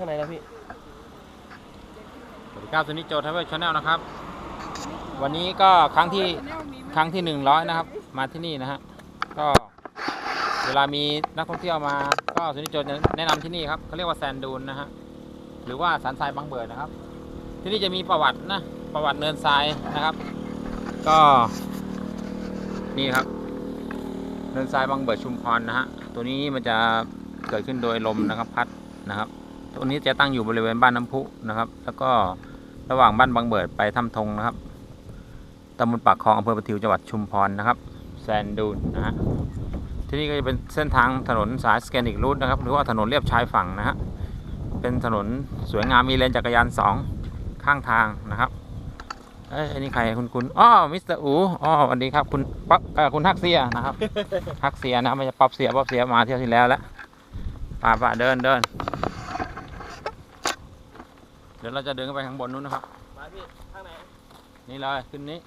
ข้างในแล้วพี่ สวัสดีครับสุนิจโจทาวเวลชาแนลนะครับ วันนี้ก็ครั้งที่ครั้งที่หนึ่งร้อยนะครับ มาที่นี่นะฮะ ก็เวลามีนักท่องเที่ยวมา ก็สุนิจโจจะแนะนำที่นี่ครับเขาเรียกว่าแซนดูนนะฮะ หรือว่าสันทรายบางเบิดนะครับ ที่นี่จะมีประวัตินะ ประวัติเนินทรายนะครับ ก็ นี่ครับ เนินทรายบางเบิดชุมพรนะฮะ ตัวนี้มันจะเกิดขึ้นโดยลมนะครับพัดนะครับ ตัวนี้จะตั้งอยู่บริเวณบ้านน้ำพุนะครับ แล้วก็ระหว่างบ้านบางเบิดไปถ้ำทงนะครับตำบลปากคลองอำเภอประทิวจังหวัดชุมพรนะครับ แซนดูนนะฮะที่นี่ก็จะเป็นเส้นทางถนนสายสแกนิกรูทนะครับ หรือว่าถนนเลียบชายฝั่งนะฮะเป็นถนนสวยงามมีเลนจักรยานสองข้างทางนะครับเอ้ยอันนี้ใครคุณคุณอ๋อมิสเตอร์อูอ๋อสวัสดีครับคุณป๊อปเอ่อคุณฮักเซียนะครับฮักเซียนะไม่ใช่ป๊อปเซียป๊อปเซียมาเที่ยวที่แล้วแล้วป่าป่าเดินเดิน เดี๋ยวเราจะเดินขึ้นไปข้างบนนู้นนะครับ มาพี่ข้างไหนนี่เลยขึ้นนี้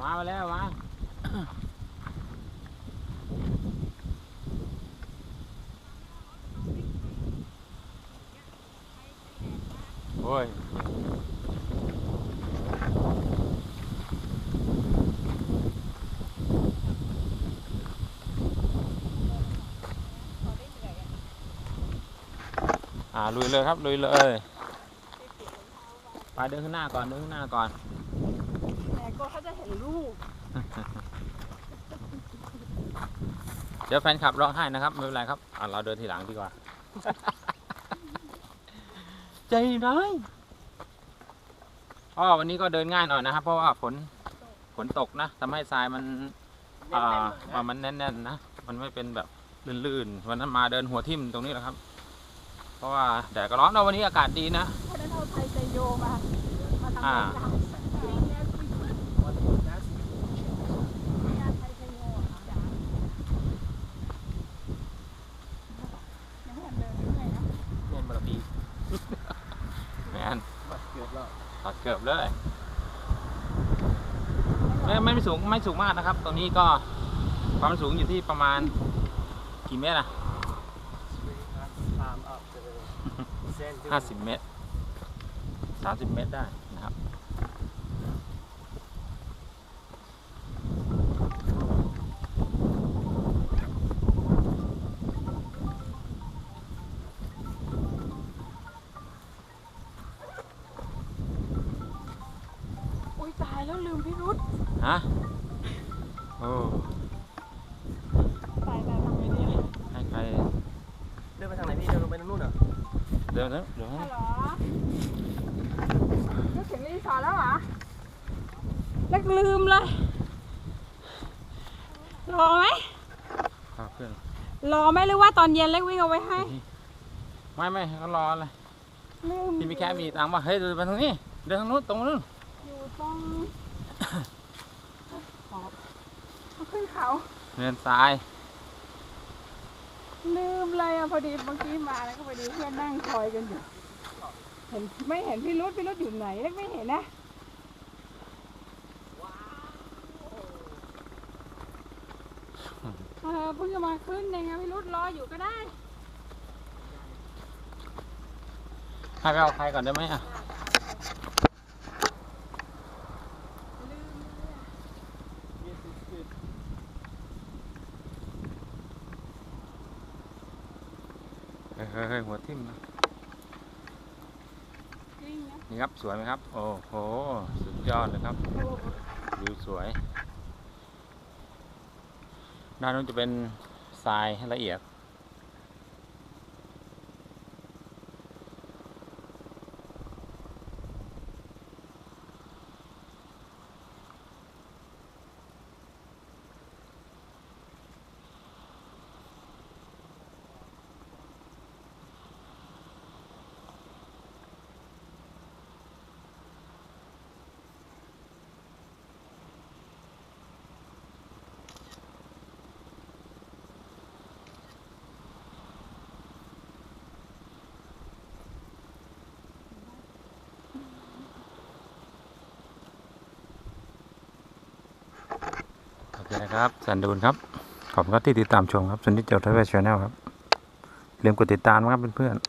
มาไปแล้วมาโอ้ย อ่าลุยเลยครับลุยเลยไปเดินข้างหน้าก่อนเดินข้างหน้าก่อนแต่ก็เขาจะเห็นลูก เดี๋ยวแฟนคลับร้องไห้นะครับไม่เป็นไรครับอ่าเราเดินทีหลังดีกว่า ใจร้ายอ๋อวันนี้ก็เดินง่ายหน่อยนะครับ เพราะว่าฝนฝนตกนะทำให้ทรายมันอ่าอ่ามันแน่นๆนะมันไม่เป็นแบบลื่นๆวันนั้นมาเดินหัวทิ่มตรงนี้แหละครับ เพราะว่าแดดก็ร้อนแล้ววันนี้อากาศดีนะเพราะฉะนั้นเอาไทยใจโยมามาทำอ่ารายการไทยใจโยอะจ๋ายังไม่ทันเดินเลยนะเล่นบาราบีแมนมาเกือบแล้วตัดเกือบเลยไม่ไม่สูงไม่สูงมากนะครับ ตรงนี้ก็ความสูงอยู่ที่ประมาณกี่เมตรอะ ตามอัพเลยเส้น ห้าสิบเมตรสามสิบเมตรได้นะครับ อุ้ยตายแล้วลืมพี่รุธฮะ โอ้ ตายตายทำไงดีอะ ให้ใคร เดินไปทางไหนพี่ เดินลงไปทางนู้นเหรอ เดินเถอะเดี๋ยวฮัให้ลโหลนึกถึงรีสอร์ทแล้วเหรอเล็กลืมเลยรอไหมพาเพื่อนรอไหมหรือว่าตอนเย็นเล็กวิ่งเอาไว้ให้ ไม่ไม่ก็รอเลยลืมที่มีแค่มีตังค์ว่าเฮ้ยเดินไปทางนี้เดินทางนู้นตรงนู้นอยู่ตรงขอบเอาขึ้นเขาเนินทราย ลืมเลยอะพอดีเมื่อกี้มาแล้วก็พอดีเพื่อนนั่งคอยกันอยู่ เห็นไม่เห็นพี่รุธพี่รุธอยู่ไหนเล็กไม่เห็นนะเออเพิ่งจะมาขึ้นเองอะพี่รุธรออยู่ก็ได้ให้ไปเอาใครก่อนได้ไหมอะ เฮ้ยเฮ้ยเฮ้ยหัวทิ่มนะจริงนะนี่ครับสวยไหมครับ โอ้โห สุดยอดเลยครับวิวสวย ด้านนู้นจะเป็นทรายให้ละเอียด โอเคนะครับ สันดูนครับ ขอบคุณครับที่ติดตามชมครับสันิจเจ้าทวีชแนลครับ ลืมกดติดตามนะครับเพื่อนๆ